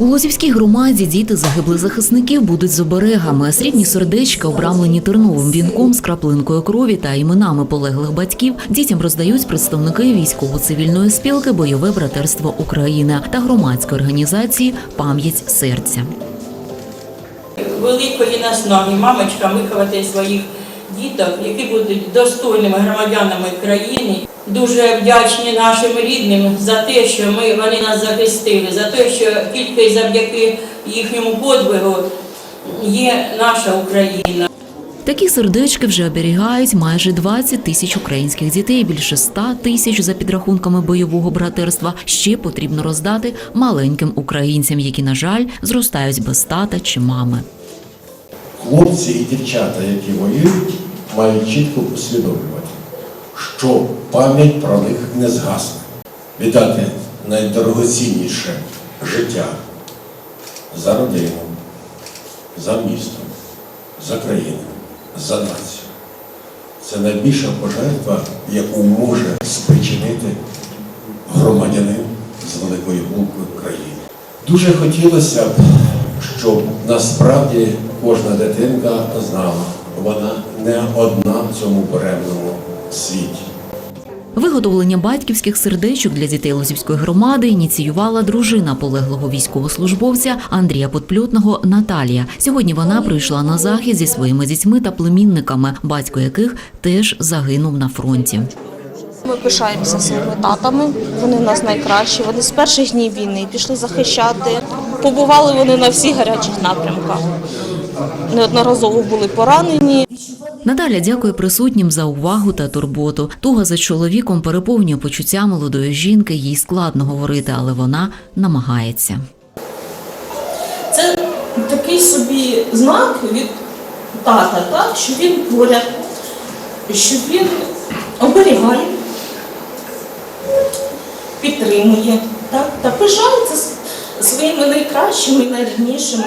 У Лозівській громаді діти загиблих захисників будуть з оберегами. Срібні сердечка, обрамлені терновим вінком з краплинкою крові та іменами полеглих батьків, дітям роздають представники військово-цивільної спілки Бойове братерство України та громадської організації Пам'ять серця. великої наснаги мамочкам виховати своїх діток, які будуть достойними громадянами країни. Дуже вдячні нашим рідним за те, що ми вони нас захистили, за те, що тільки завдяки їхньому подвигу є наша Україна. Такі сердечки вже оберігають майже 20 тисяч українських дітей. Більше 100 тисяч за підрахунками бойового братерства ще потрібно роздати маленьким українцям, які, на жаль, зростають без тата чи мами. Хлопці і дівчата, які воюють, мають чітко усвідомлювати, що пам'ять про них не згасне. Віддати найдорогоцінніше життя за родину, за місто, за країну, за націю. Це найбільша пожертва, яку може спричинити громадянин з великої букви країни. Дуже хотілося б, щоб насправді кожна дитинка знала, вона не одна в цьому беремному світі. Виготовлення батьківських сердечок для дітей Лозівської громади ініціювала дружина полеглого військовослужбовця Андрія Подплютного Наталія. Сьогодні вона прийшла на захід зі своїми дітьми та племінниками, батько яких теж загинув на фронті. Ми пишаємося своїми татами. Вони в нас найкращі. Вони з перших днів війни пішли захищати. Побували вони на всіх гарячих напрямках. Неодноразово були поранені. Наталя дякує присутнім за увагу та турботу. Туга за чоловіком переповнює почуття молодої жінки. Їй складно говорити, але вона намагається. Це такий собі знак від тата, так, що він поряд, що він оберігає, підтримує так, та пишається своїми найкращими, найріднішими